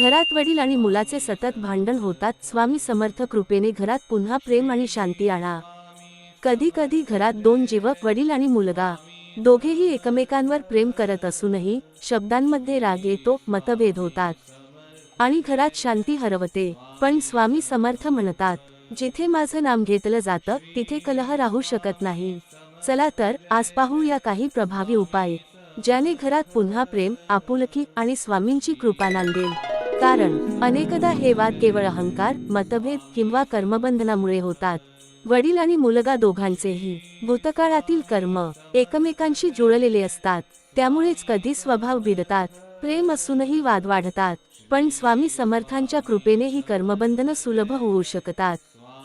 घरात वडील आणि मुलाचे सतत भांडण होतात स्वामी समर्थ कृपेने घरात पुन्हा प्रेम आणि शांती आणा. कधी कधी घरात दोन जीवक वडील आणि मुलगा दोघेही एकमेकांवर प्रेम करत असूनही शब्दांमध्ये राग येतो मतभेद होतात. आणि घरात शांती हरवते. पण स्वामी समर्थ म्हणतात जिथे माझं नाम घेतलं जातं तिथे कलह राहू शकत नाही. चला तर आज पाहूया काही प्रभावी उपाय. ज्याने घरात पुन्हा प्रेम आपुलकी आणि स्वामींची कृपा नांदेल. कारण अनेकदा हे वाद केवळ अहंकार मतभेद किंवा कर्मबंधनामुळे होतात. वडील आणि मुलगा दोघांचेही भूतकाळातील कर्म एकमेकांशी जुळलेले असतात. त्यामुळेच कधी स्वभाव भिडतात प्रेम असूनही वाद वाढतात. पण स्वामी समर्थांच्या कृपेने ही कर्मबंधनं सुलभ होऊ शकतात.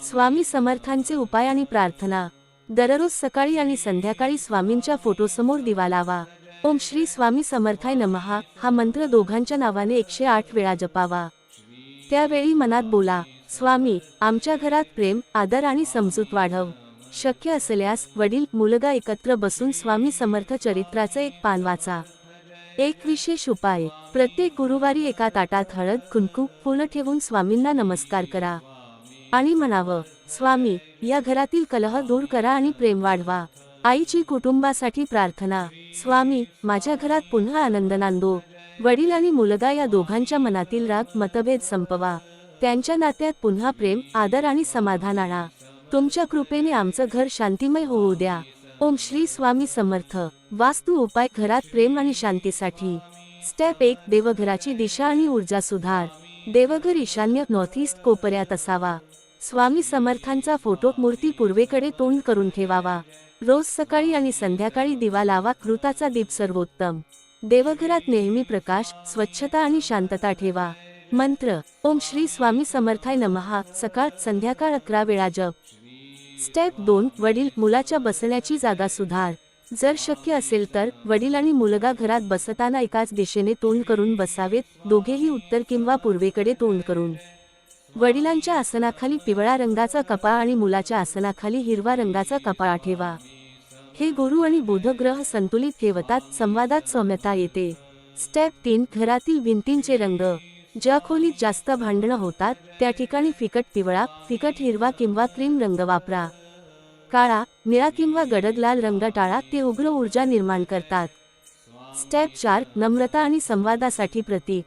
स्वामी समर्थांचे उपाय आणि प्रार्थना. दररोज सकाळी आणि संध्याकाळी स्वामींच्या फोटोसमोर दिवा लावा. ओम श्री स्वामी समर्थाय नमहा हा मंत्र दोघांच्या नावाने एकशे आठ वेळा जपावा. त्यावेळी मनात बोला स्वामी आमच्या घरात प्रेम आदर आणि समजूत वाढव. शक्य असल्यास वडील मुलगा एकत्र बसून स्वामी समर्थ चरित्राचं एक पान वाचा. एक विशेष उपाय प्रत्येक गुरुवारी एका ताटात हळद कुंकू फुलं ठेवून स्वामींना नमस्कार करा. आणि म्हणावं स्वामी या घरातील कलह दूर करा आणि प्रेम वाढवा. आईची कुटुंबासाठी प्रार्थना. स्वामी माझ्या घरात पुन्हा आनंद नांदो. वडील आणि मुलगा या दोघांच्या मनातील राग मतभेद संपवा. त्यांच्या नात्यात पुन्हा प्रेम आदर आणि समाधान आणा. तुमच्या कृपेने आमचं घर शांतिमय होऊ द्या. ओम श्री स्वामी समर्थ. वास्तू उपाय घरात प्रेम आणि शांतीसाठी. स्टेप एक देवघराची दिशा आणि ऊर्जा सुधार. देवघर ईशान्य नॉर्थ ईस्ट कोपऱ्यात असावा. स्वामी समर्थांचा फोटो मूर्ती पूर्वेकडे तोंड करून ठेवावा. रोज सकाळी आणि संध्याकाळी दिवा लावा कृताचा दीप सर्वोत्तम. देवघरात नेहमी प्रकाश स्वच्छता आणि शांतता ठेवा. मंत्र ओम श्री स्वामी समर्थाय नमहा सकाळ संध्याकाळ अकरा वेळा जप. स्टेप दोन वडील मुलाच्या बसण्याची जागा सुधार. जर शक्य असेल तर वडील आणि मुलगा घरात बसताना एकाच दिशेने तोंड करून बसावेत दोघेही उत्तर किंवा पूर्वेकडे तोंड करून. वडिलांच्या आसनाखाली पिवळा रंगाचा कपाळ आणि मुलाच्या आसनाखाली हिरवा रंगाचा कपाळ ठेवा. हे गुरु आणि बुधग्रह संतुलित ठेवतात संवादात सौम्यता येते. स्टेप तीन घरातील भिंतींचे रंग. ज्या खोलीत जास्त भांडणं होतात त्या ठिकाणी फिकट पिवळा फिकट हिरवा किंवा क्रीम रंग वापरा. काळा निळा किंवा गडद लाल रंग टाळा ते उग्र ऊर्जा निर्माण करतात. स्टेप चार नम्रता आणि संवादासाठी प्रतीक.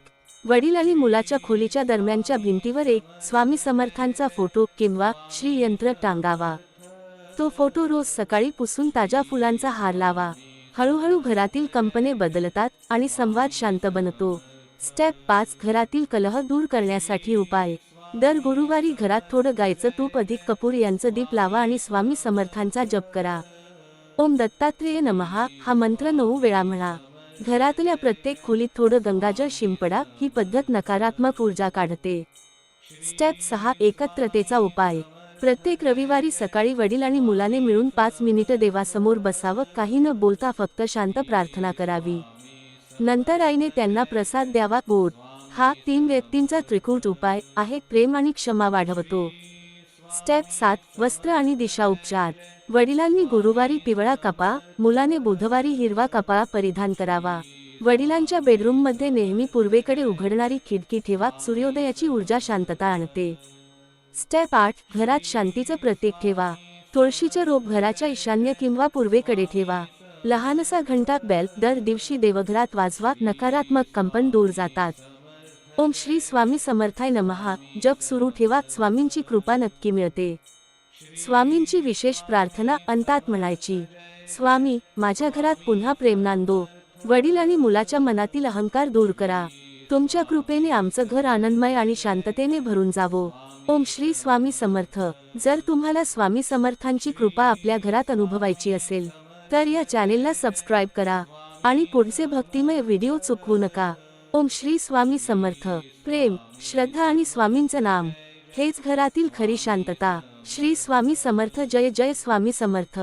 वडील आणि मुलाच्या खोलीच्या दरम्यानच्या भिंतीवर एक स्वामी समर्थांचा फोटो किंवा श्रीयंत्र टांगावा. तो फोटो रोज सकाळी पुसून ताज्या फुलांचा हार लावा. हळूहळू घरातील कंपने बदलतात आणि संवाद शांत बनतो. स्टेप पाच घरातील कलह दूर करण्यासाठी उपाय. दर गुरुवारी घरात थोडं गायचं तूप अधिक कपूर यांचं दीप लावा आणि स्वामी समर्थांचा जप करा. ओम दत्तात्रेय नमहा हा मंत्र नऊ वेळा म्हणा. घरातल्या प्रत्येक खोलीत थोडं गंगाजळ शिंपडा ही पद्धत नकारात्मक ऊर्जा काढते. स्टेप सहा एकत्रतेचा उपाय. प्रत्येक रविवारी सकाळी वडील आणि मुलाने मिळून पाच मिनिटं देवासमोर बसावं काही न बोलता फक्त शांत प्रार्थना करावी. नंतर आईने त्यांना प्रसाद द्यावा गोड. हा तीन व्यक्तींचा त्रिकूट उपाय आहे प्रेम आणि क्षमा वाढवतो. स्टेप सात वस्त्र आणि दिशा उपचार. वडिलांनी गुरुवारी पिवळा कपा मुलाने बुधवारी हिरवा कपाळा परिधान करावा. वडिलांच्या बेडरूममध्ये नेहमी पूर्वेकडे उघडणारी खिडकी ठेवा सूर्योदयाची ऊर्जा शांतता आणते. स्टेप आठ घरात शांतीचं प्रतीक ठेवा. तुळशीचं रोप घराच्या ईशान्य किंवा पूर्वेकडे ठेवा. लहानसा घंटा बेल दर दिवशी देवघरात वाजवा नकारात्मक कंपन दूर जातात. ओम श्री स्वामी समर्थाय नमहा जप सुरू ठेवा. स्वामींची कृपा नक्की मिळते. स्वामींची विशेष प्रार्थना अंतात म्हणायची स्वामी माझ्या घरात पुन्हा प्रेम नांदो. वडील आणि मुलाच्या मनातील अहंकार दूर करा. तुमच्या कृपेने आमचं घर आनंदमय आणि शांततेने भरून जावो. ओम श्री स्वामी समर्थ. जर तुम्हाला स्वामी समर्थांची कृपा आपल्या घरात अनुभवायची असेल तर या चॅनेलला सबस्क्राईब करा. आणि पुढचे भक्तिमय व्हिडिओ चुकवू नका. ओम श्री स्वामी समर्थ. प्रेम श्रद्धा आणि स्वामींचं नाम. हेच घरातील खरी शांतता. श्री स्वामी समर्थ जय जय स्वामी समर्थ.